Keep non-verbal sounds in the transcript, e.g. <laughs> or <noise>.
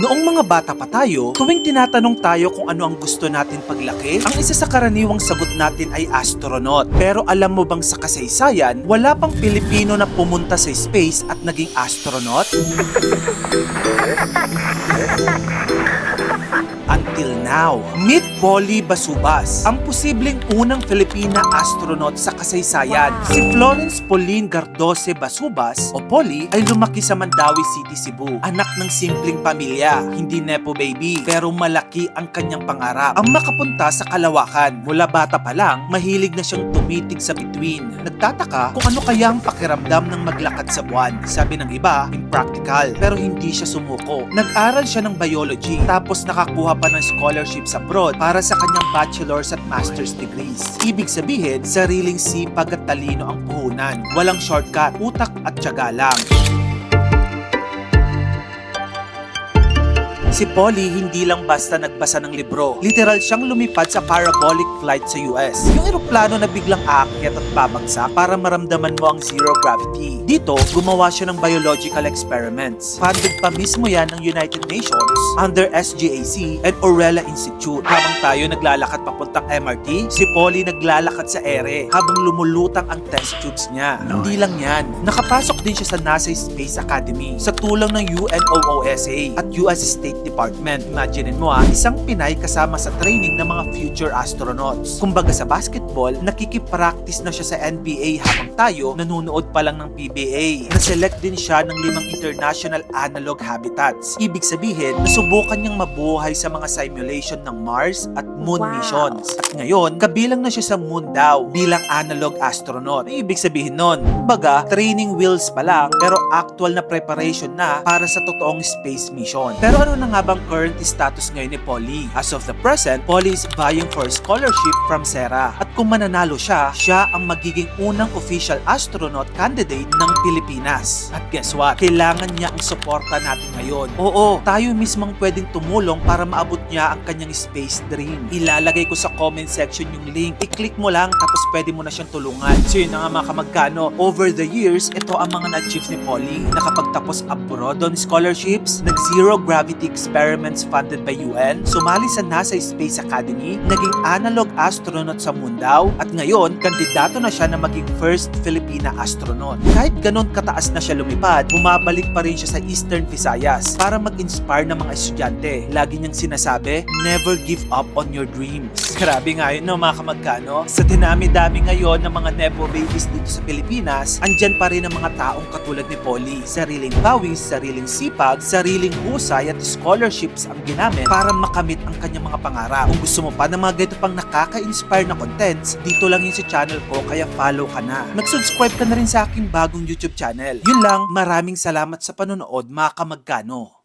Noong mga bata pa tayo, tuwing tinatanong tayo kung ano ang gusto natin paglaki, ang isa sa karaniwang sagot natin ay astronaut. Pero alam mo bang sa kasaysayan, wala pang Pilipino na pumunta sa space at naging astronaut? <laughs> Until now, meet Polly Basubas, ang posibleng unang Filipina astronaut sa kasaysayan. Wow. Si Florence Pauline Gardose Basubas o Polly ay lumaki sa Mandawi City, Cebu. Anak ng simpleng pamilya, hindi nepo baby, pero malaki ang kanyang pangarap. Ang makapunta sa kalawakan. Mula bata pa lang, mahilig na siyang tumitig sa bituin. Nagtataka kung ano kaya ang pakiramdam ng maglakad sa buwan. Sabi ng iba, impractical, pero hindi siya sumuko. Nag-aral siya ng biology, tapos nakakuha pa ng scholarships abroad para sa kanyang bachelor's at master's degrees. Ibig sabihin, sariling sipag at talino ang puhunan. Walang shortcut, utak at tiyaga lang. Si Polly hindi lang basta nagbasa ng libro. Literal siyang lumipad sa parabolic flight sa US. Yung eroplano na biglang aakyat at babagsak para maramdaman mo ang zero gravity. Dito, gumawa siya ng biological experiments. Funded pa mismo yan ng United Nations under SGAC and Orella Institute. Habang tayo naglalakad papuntang MRT, si Polly naglalakad sa ere habang lumulutang ang test tubes niya. Hindi lang yan. Nakapasok din siya sa NASA Space Academy sa tulong ng UNOOSA at US State Department. Imaginein mo ah, isang Pinay kasama sa training ng mga future astronauts. Kumbaga sa basketball, nakikipractice na siya sa NBA habang tayo nanonood pa lang ng PBA. Naselect din siya ng limang international analog habitats. Ibig sabihin, nasubukan niyang mabuhay sa mga simulation ng Mars at Moon Wow. missions. At ngayon, kabilang na siya sa Moon daw bilang analog astronaut. Ano ibig sabihin nun? Baga, training wheels pa lang pero actual na preparation na para sa totoong space mission. Pero ano na nga bang current status ngayon ni Polly? As of the present, Polly is vying for a scholarship from SERA. At kung mananalo siya, siya ang magiging unang official astronaut candidate ng Pilipinas. At guess what? Kailangan niya ang suporta natin ngayon. Oo, tayo mismong pwedeng tumulong para maabot niya ang kanyang space dream. Ilalagay ko sa comment section yung link. I-click mo lang tapos pwede mo na siyang tulungan. So yun na nga mga kamagkano. Over the years, ito ang mga na-achieve ni Polly. Nakapagtapos abroad on scholarships, nag-zero gravity experiments funded by UN, sumali sa NASA Space Academy, naging analog astronaut sa Mundaw, at ngayon, kandidato na siya na maging first Filipina astronaut. Kahit ganon kataas na siya lumipad, bumabalik pa rin siya sa Eastern Visayas para mag-inspire ng mga estudyante. Lagi niyang sinasabi, never give up on your dreams. Grabe nga yun no mga kamagkano. Sa dinami-dami ngayon ng mga Nepo babies dito sa Pilipinas, andyan pa rin ang mga taong katulad ni Polly. Sariling pawis, sariling sipag, sariling husay at scholarships ang ginamit para makamit ang kanyang mga pangarap. Kung gusto mo pa ng mga ganito pang nakaka-inspire na contents, dito lang yun sa channel ko kaya follow ka na. Mag-subscribe ka na rin sa aking bagong YouTube channel. Yun lang, maraming salamat sa panonood mga kamagkano.